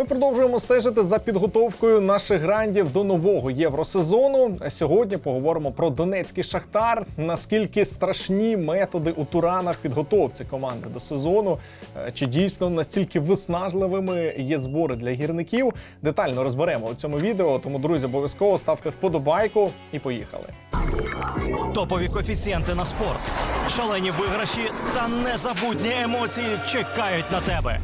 Ми продовжуємо стежити за підготовкою наших грандів до нового євросезону. Сьогодні поговоримо про донецький шахтар. Наскільки страшні методи у Турана в підготовці команди до сезону, Е, чи дійсно настільки виснажливими є збори для гірників? Детально розберемо у цьому відео. Тому, друзі, обов'язково ставте вподобайку і поїхали. Топові коефіцієнти на спорт, шалені виграші та незабутні емоції чекають на тебе.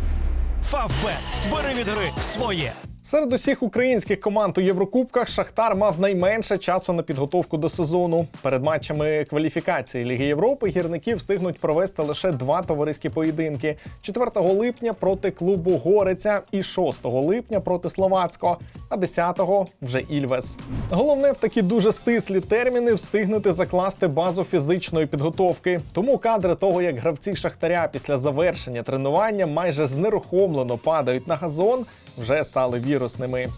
Фавбет. Бери від гри своє. Серед усіх українських команд у Єврокубках Шахтар мав найменше часу на підготовку до сезону. Перед матчами кваліфікації Ліги Європи гірники встигнуть провести лише два товариські поєдинки: 4 липня проти клубу Гориця і 6 липня проти Словацького, а 10-го вже Ільвес. Головне в такі дуже стислі терміни встигнути закласти базу фізичної підготовки. Тому кадри того, як гравці Шахтаря після завершення тренування майже знерухомлено падають на газон, вже стали вірусними.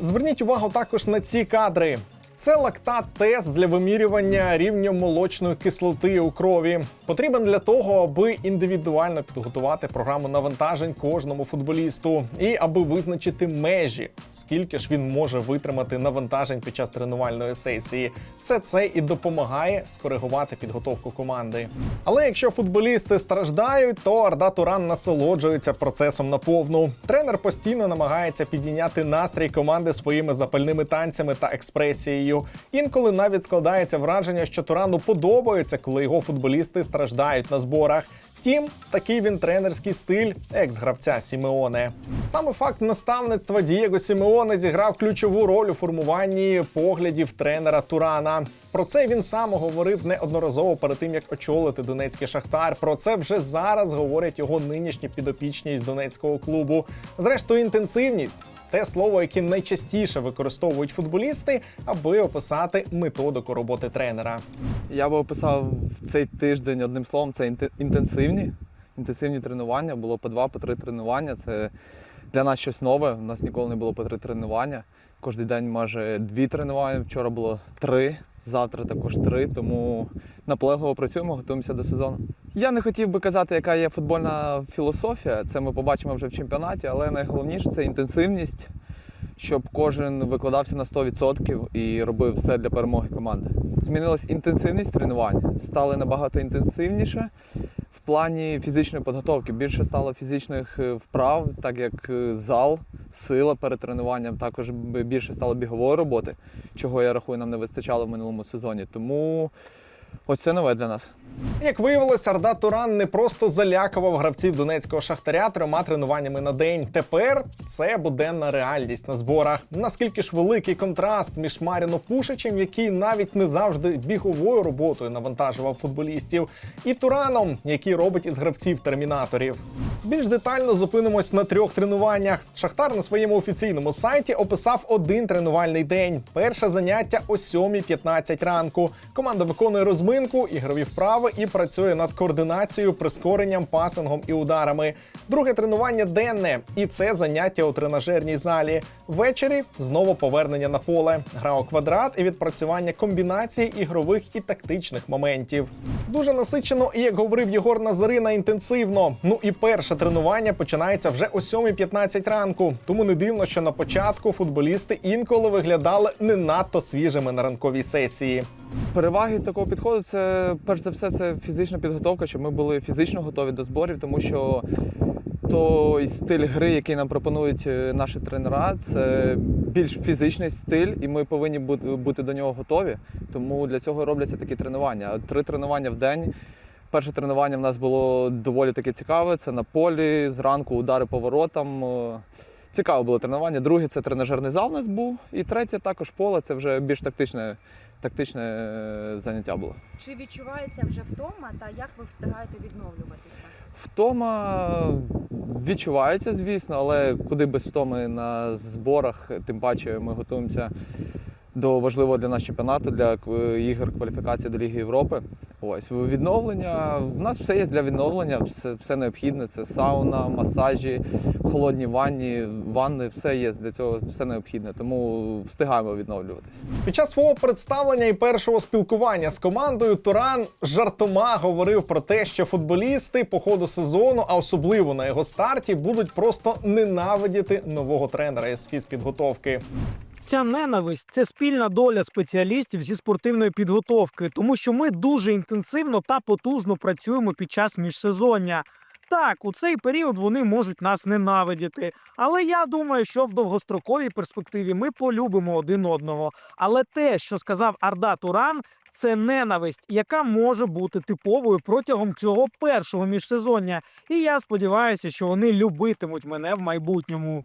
Зверніть увагу також на ці кадри. Це лактат-тест для вимірювання рівня молочної кислоти у крові. Потрібен для того, аби індивідуально підготувати програму навантажень кожному футболісту і аби визначити межі, скільки ж він може витримати навантажень під час тренувальної сесії. Все це і допомагає скоригувати підготовку команди. Але якщо футболісти страждають, то Арда Туран насолоджується процесом наповну. Тренер постійно намагається підійняти настрій команди своїми запальними танцями та експресією. Інколи навіть складається враження, що Турану подобається, коли його футболісти страждають на зборах. Втім, такий він тренерський стиль екс-гравця Сімеоне. Саме факт наставництва Дієго Сімеоне зіграв ключову роль у формуванні поглядів тренера Турана. Про це він сам говорив неодноразово перед тим, як очолити донецький шахтар. Про це вже зараз говорять його нинішні підопічні із донецького клубу. Зрештою, інтенсивність. Те слово, яке найчастіше використовують футболісти, аби описати методику роботи тренера. Я би описав цей тиждень одним словом, це інтенсивні. Інтенсивні тренування. Було по два, по три тренування. Це для нас щось нове. У нас ніколи не було по три тренування. Кожен день майже дві тренування. Вчора було три, завтра також три. Тому наполегливо працюємо, готуємося до сезону. Я не хотів би казати, яка є футбольна філософія. Це ми побачимо вже в чемпіонаті, але найголовніше це інтенсивність, щоб кожен викладався на 100% і робив все для перемоги команди. Змінилась інтенсивність тренувань, стали набагато інтенсивніше в плані фізичної підготовки. Більше стало фізичних е, вправ, так як е, зал, сила перед тренуванням, також більше стало бігової роботи, чого я рахую, нам не вистачало в минулому сезоні. Тому ось це нове для нас. Як виявилось, Арда Туран не просто залякував гравців донецького шахтаря трьома тренуваннями на день. Тепер це буденна реальність на зборах. Наскільки ж великий контраст між Маріно Пушичем, який навіть не завжди біговою роботою навантажував футболістів, і Тураном, який робить із гравців термінаторів. Більш детально зупинимось на трьох тренуваннях. Шахтар на своєму офіційному сайті описав один тренувальний день. Перше заняття о 7.15 ранку. Команда виконує розминку, ігрові вправи і працює над координацією, прискоренням, пасингом і ударами. Друге тренування денне, і це заняття у тренажерній залі. Ввечері знову повернення на поле, гра у квадрат і відпрацювання комбінацій ігрових і тактичних моментів. Дуже насичено і як говорив Єгор Назарина, інтенсивно. Ну і перше тренування починається вже о 7.15 ранку. Тому не дивно, що на початку футболісти інколи виглядали не надто свіжими на ранковій сесії. Переваги такого підходу це перш за все це фізична підготовка, щоб ми були фізично готові до зборів, тому що той стиль гри, який нам пропонують е, наші тренера, це більш фізичний стиль, і ми повинні бути до нього готові. Тому для цього робляться такі тренування. Три тренування в день. Перше тренування в нас було доволі таки цікаве. Це на полі, зранку удари по воротам. Е, Цікаве було тренування. Друге це тренажерний зал у нас був. І третє також поле. Це вже більш тактичне, тактичне е, заняття було. Чи відчувається вже втома та як ви встигаєте відновлюватися? Втома відчувається, звісно, але куди без втоми на зборах, тим паче ми готуємося до важливого для нас чемпіонату, для е, ігор кваліфікації до Ліги Європи. Ось відновлення. В нас все є для відновлення, все, все необхідне. Це сауна, масажі, холодні ванні, ванни, все є для цього, все необхідне. Тому встигаємо відновлюватись. Під час свого представлення і першого спілкування з командою Туран жартома говорив про те, що футболісти по ходу сезону, а особливо на його старті, будуть просто ненавидіти нового тренера із фізпідготовки. Ця ненависть це спільна доля спеціалістів зі спортивної підготовки, тому що ми дуже інтенсивно та потужно працюємо під час міжсезоння. Так, у цей період вони можуть нас ненавидіти, але я думаю, що в довгостроковій перспективі ми полюбимо один одного. Але те, що сказав Арда Туран, це ненависть, яка може бути типовою протягом цього першого міжсезоння. І я сподіваюся, що вони любитимуть мене в майбутньому.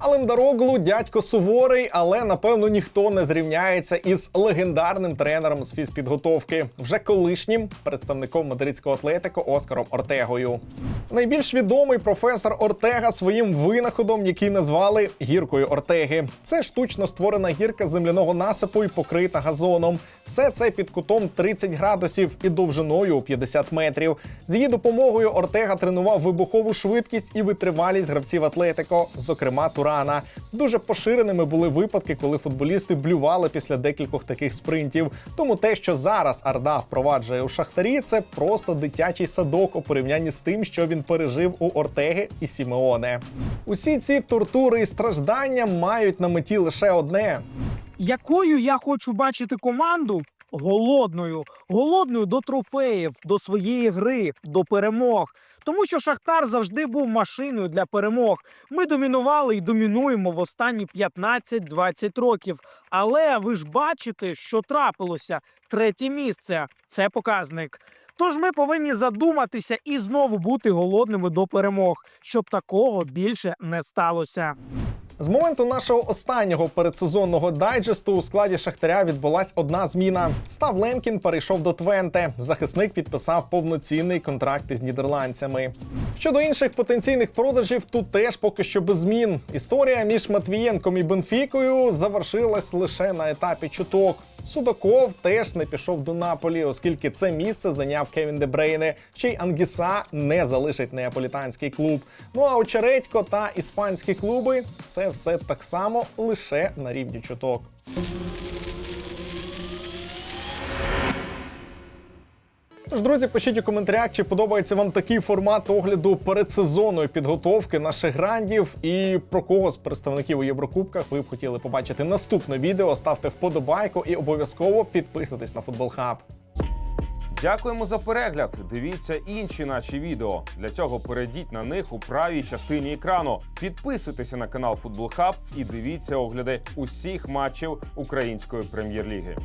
Алемдароглу дядько суворий, але напевно ніхто не зрівняється із легендарним тренером з фізпідготовки, вже колишнім представником мадридського атлетико Оскаром Ортегою. Найбільш відомий професор Ортега своїм винаходом, який назвали гіркою Ортеги. Це штучно створена гірка земляного насипу і покрита газоном. Все це під кутом 30 градусів і довжиною у 50 метрів. З її допомогою Ортега тренував вибухову швидкість і витривалість гравців Атлетико, зокрема Турана. Дуже поширеними були випадки, коли футболісти блювали після декількох таких спринтів. Тому те, що зараз Арда впроваджує у Шахтарі, це просто дитячий садок у порівнянні з тим, що він пережив у Ортеги і Сімеоне. Усі ці тортури і страждання мають на меті лише одне. якою я хочу бачити команду? Голодною, голодною до трофеїв, до своєї гри, до перемог. Тому що Шахтар завжди був машиною для перемог. Ми домінували і домінуємо в останні 15-20 років. Але ви ж бачите, що трапилося. Третє місце це показник. Тож ми повинні задуматися і знову бути голодними до перемог, щоб такого більше не сталося. З моменту нашого останнього передсезонного дайджесту у складі Шахтаря відбулась одна зміна. Став Лемкін перейшов до Твенте. Захисник підписав повноцінний контракт із нідерландцями. Щодо інших потенційних продажів, тут теж поки що без змін. Історія між Матвієнком і Бенфікою завершилась лише на етапі чуток. Судаков теж не пішов до Наполі, оскільки це місце зайняв Кевін Дебрейне. Ще й Ангіса не залишить неаполітанський клуб. Ну а Очередько та іспанські клуби це все так само лише на рівні чуток. Тож, друзі, пишіть у коментарях, чи подобається вам такий формат огляду передсезонної підготовки наших грандів, і про кого з представників у Єврокубках ви б хотіли побачити наступне відео. Ставте вподобайку і обов'язково підписуйтесь на футбол Хаб. Дякуємо за перегляд. Дивіться інші наші відео. Для цього перейдіть на них у правій частині екрану. Підписуйтеся на канал Футбол Хаб і дивіться огляди усіх матчів української прем'єр-ліги.